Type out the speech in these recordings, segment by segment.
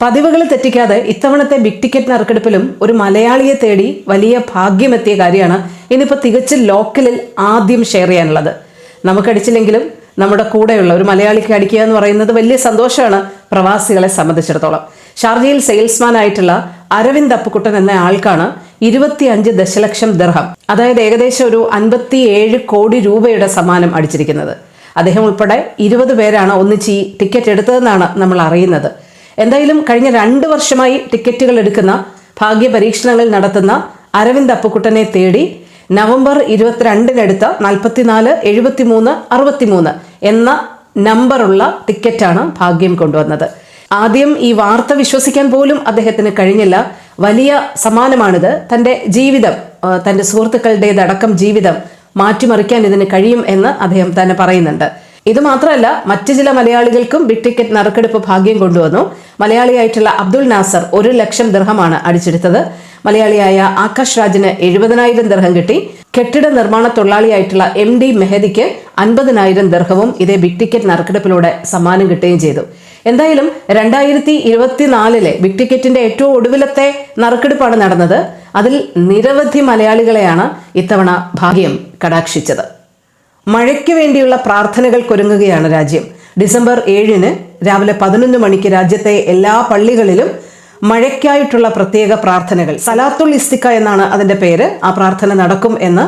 പതിവുകൾ തെറ്റിക്കാതെ ഇത്തവണത്തെ big ticket നറുക്കെടുപ്പിലും ഒരു മലയാളിയെ തേടി വലിയ ഭാഗ്യമെത്തിയ കാര്യമാണ് ഇന്നിപ്പോൾ തികച്ചും ലോക്കലിൽ ആദ്യം ഷെയർ ചെയ്യാനുള്ളത്. നമുക്കടിച്ചില്ലെങ്കിലും നമ്മുടെ കൂടെയുള്ള ഒരു മലയാളിക്ക് അടിക്കുക എന്ന് പറയുന്നത് വലിയ സന്തോഷമാണ് പ്രവാസികളെ സംബന്ധിച്ചിടത്തോളം. ഷാർജയിൽ സെയിൽസ്മാൻ ആയിട്ടുള്ള അരവിന്ദ് അപ്പുക്കുട്ടൻ എന്ന ആൾക്കാണ് ഇരുപത്തിയഞ്ച് ദശലക്ഷം ദർഹം അതായത് ഏകദേശം ഒരു അൻപത്തിയേഴ് കോടി രൂപയുടെ സമ്മാനം അടിച്ചിരിക്കുന്നത്. അദ്ദേഹം ഉൾപ്പെടെ ഇരുപത് പേരാണ് ഒന്നിച്ച് ഈ ടിക്കറ്റ് എടുത്തതെന്നാണ് നമ്മൾ അറിയുന്നത്. എന്തായാലും കഴിഞ്ഞ രണ്ട് വർഷമായി ടിക്കറ്റുകൾ എടുക്കുന്ന ഭാഗ്യ പരീക്ഷണങ്ങൾ നടത്തുന്ന അരവിന്ദ് അപ്പുക്കുട്ടനെ തേടി നവംബർ ഇരുപത്തിരണ്ടിനെടുത്ത നാൽപ്പത്തിനാല് എഴുപത്തിമൂന്ന് അറുപത്തിമൂന്ന് എന്ന നമ്പറുള്ള ടിക്കറ്റാണ് ഭാഗ്യം കൊണ്ടുവന്നത്. ആദ്യം ഈ വാർത്ത വിശ്വസിക്കാൻ പോലും അദ്ദേഹത്തിന് കഴിഞ്ഞില്ല. വലിയ സമ്മാനമാണിത്. തന്റെ ജീവിതം തന്റെ സുഹൃത്തുക്കളുടേതടക്കം ജീവിതം മാറ്റിമറിക്കാൻ ഇതിന് കഴിയും എന്ന് അദ്ദേഹം തന്നെ പറയുന്നുണ്ട്. ഇത് മാത്രമല്ല മറ്റു ചില മലയാളികൾക്കും ബിഗ് ടിക്കറ്റ് നറുക്കെടുപ്പ് ഭാഗ്യം കൊണ്ടുവന്നു. മലയാളിയായിട്ടുള്ള അബ്ദുൾ നാസർ ഒരു ലക്ഷം ദർഹമാണ് അടിച്ചെടുത്തത്. മലയാളിയായ ആകാശ് രാജിന് എഴുപതിനായിരം ദർഹം കിട്ടി. കെട്ടിട നിർമ്മാണ തൊഴിലാളിയായിട്ടുള്ള എം ഡി മെഹദിക്ക് അൻപതിനായിരം ദർഹവും ഇതേ ബിഗ് ടിക്കറ്റ് നറുക്കെടുപ്പിലൂടെ സമ്മാനം കിട്ടുകയും ചെയ്തു. എന്തായാലും രണ്ടായിരത്തി ഇരുപത്തിനാലിലെ ബിഗ് ടിക്കറ്റിന്റെ ഏറ്റവും ഒടുവിലത്തെ നറുക്കെടുപ്പാണ് നടന്നത്. അതിൽ നിരവധി മലയാളികളെയാണ് ഇത്തവണ ഭാഗ്യം കടാക്ഷിച്ചത്. മഴയ്ക്ക് വേണ്ടിയുള്ള പ്രാർത്ഥനകൾ പ്രാർത്ഥനകൾക്കൊരുങ്ങുകയാണ് രാജ്യം. ഡിസംബർ ഏഴിന് രാവിലെ പതിനൊന്ന് മണിക്ക് രാജ്യത്തെ എല്ലാ പള്ളികളിലും മഴയ്ക്കായിട്ടുള്ള പ്രത്യേക പ്രാർത്ഥനകൾ. സലാത്തുൽ ഇസ്തിക്ക എന്നാണ് അതിന്റെ പേര്. ആ പ്രാർത്ഥന നടക്കും എന്ന്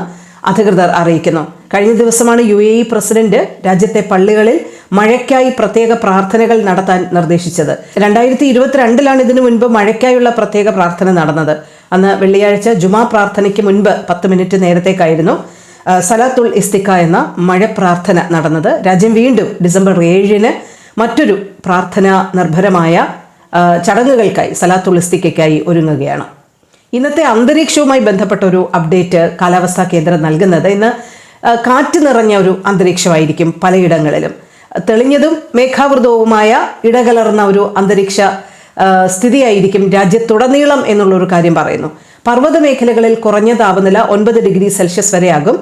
അധികൃതർ അറിയിക്കുന്നു. കഴിഞ്ഞ ദിവസമാണ് യു എ ഇ പ്രസിഡന്റ് രാജ്യത്തെ പള്ളികളിൽ മഴയ്ക്കായി പ്രത്യേക പ്രാർത്ഥനകൾ നടത്താൻ നിർദ്ദേശിച്ചത്. രണ്ടായിരത്തി ഇരുപത്തിരണ്ടിലാണ് ഇതിനു മുൻപ് മഴയ്ക്കായുള്ള പ്രത്യേക പ്രാർത്ഥന നടന്നത്. അന്ന് വെള്ളിയാഴ്ച ജുമാ പ്രാർത്ഥനയ്ക്ക് മുൻപ് പത്ത് മിനിറ്റ് നേരത്തേക്കായിരുന്നു. സലാത്തുൽ ഇസ്തിക്ക എന്ന മഴ പ്രാർത്ഥന നടന്നത്. രാജ്യം വീണ്ടും ഡിസംബർ ഏഴിന് മറ്റൊരു പ്രാർത്ഥന നിർഭരമായ ചടങ്ങുകൾക്കായി സലാത്തുൽ ഇസ്തിക്കയ്ക്കായി ഒരുങ്ങുകയാണ്. ഇന്നത്തെ അന്തരീക്ഷവുമായി ബന്ധപ്പെട്ട ഒരു അപ്ഡേറ്റ് കാലാവസ്ഥാ കേന്ദ്രം നൽകുന്നത് ഇന്ന് കാറ്റ് നിറഞ്ഞ ഒരു അന്തരീക്ഷമായിരിക്കും പലയിടങ്ങളിലും. തെളിഞ്ഞതും മേഘാവൃതവുമായ ഇടകലർന്ന ഒരു അന്തരീക്ഷ സ്ഥിതിയായിരിക്കും രാജ്യത്തുടനീളം എന്നുള്ളൊരു കാര്യം പറയുന്നു. പർവത മേഖലകളിൽ കുറഞ്ഞ താപനില ഒൻപത് ഡിഗ്രി സെൽഷ്യസ് വരെയാകും.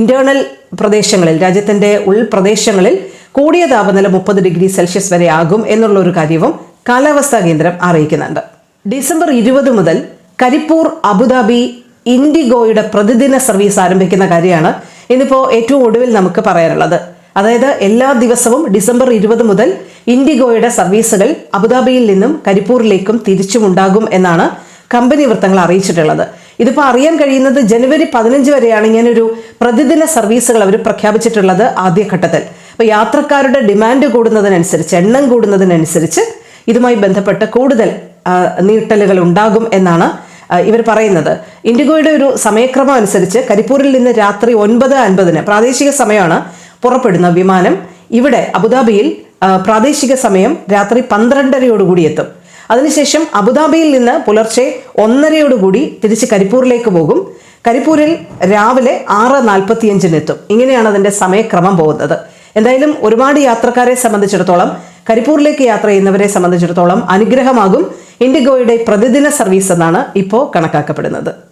ഇന്റേണൽ പ്രദേശങ്ങളിൽ രാജ്യത്തിന്റെ ഉൾപ്രദേശങ്ങളിൽ കൂടിയ താപനില മുപ്പത് ഡിഗ്രി സെൽഷ്യസ് വരെ ആകും എന്നുള്ള ഒരു കാര്യവും കാലാവസ്ഥാ കേന്ദ്രം അറിയിക്കുന്നുണ്ട്. ഡിസംബർ ഇരുപത് മുതൽ കരിപ്പൂർ അബുദാബി ഇൻഡിഗോയുടെ പ്രതിദിന സർവീസ് ആരംഭിക്കുന്ന കാര്യമാണ് ഇന്നിപ്പോൾ ഏറ്റവും ഒടുവിൽ നമുക്ക് പറയാനുള്ളത്. അതായത് എല്ലാ ദിവസവും ഡിസംബർ ഇരുപത് മുതൽ ഇൻഡിഗോയുടെ സർവീസുകൾ അബുദാബിയിൽ നിന്നും കരിപ്പൂരിലേക്കും തിരിച്ചുമുണ്ടാകും എന്നാണ് കമ്പനി വൃത്തങ്ങൾ അറിയിച്ചിട്ടുള്ളത്. ഇതിപ്പോൾ അറിയാൻ കഴിയുന്നത് ജനുവരി പതിനഞ്ച് വരെയാണ് ഇങ്ങനൊരു പ്രതിദിന സർവീസുകൾ അവർ പ്രഖ്യാപിച്ചിട്ടുള്ളത് ആദ്യഘട്ടത്തിൽ. അപ്പോൾ യാത്രക്കാരുടെ ഡിമാൻഡ് കൂടുന്നതിനനുസരിച്ച് എണ്ണം കൂടുന്നതിനനുസരിച്ച് ഇതുമായി ബന്ധപ്പെട്ട് കൂടുതൽ നീട്ടലുകൾ ഉണ്ടാകും എന്നാണ് ഇവർ പറയുന്നത്. ഇൻഡിഗോയുടെ ഒരു സമയക്രമം അനുസരിച്ച് കരിപ്പൂരിൽ നിന്ന് രാത്രി ഒൻപത് അൻപതിന് പ്രാദേശിക സമയമാണ് പുറപ്പെടുന്ന വിമാനം. ഇവിടെ അബുദാബിയിൽ പ്രാദേശിക സമയം രാത്രി പന്ത്രണ്ടരയോടുകൂടി എത്തും. അതിനുശേഷം അബുദാബിയിൽ നിന്ന് പുലർച്ചെ ഒന്നരയോടുകൂടി തിരിച്ച് കരിപ്പൂരിലേക്ക് പോകും. കരിപ്പൂരിൽ രാവിലെ ആറ് നാൽപ്പത്തിയഞ്ചിന് എത്തും. ഇങ്ങനെയാണ് അതിന്റെ സമയക്രമം പോകുന്നത്. എന്തായാലും ഒരുപാട് യാത്രക്കാരെ സംബന്ധിച്ചിടത്തോളം കരിപ്പൂരിലേക്ക് യാത്ര ചെയ്യുന്നവരെ സംബന്ധിച്ചിടത്തോളം അനുഗ്രഹമാകും. ഇൻഡിഗോയുടെ പ്രതിദിന സർവീസ് എന്നാണ് ഇപ്പോൾ കണക്കാക്കപ്പെടുന്നത്.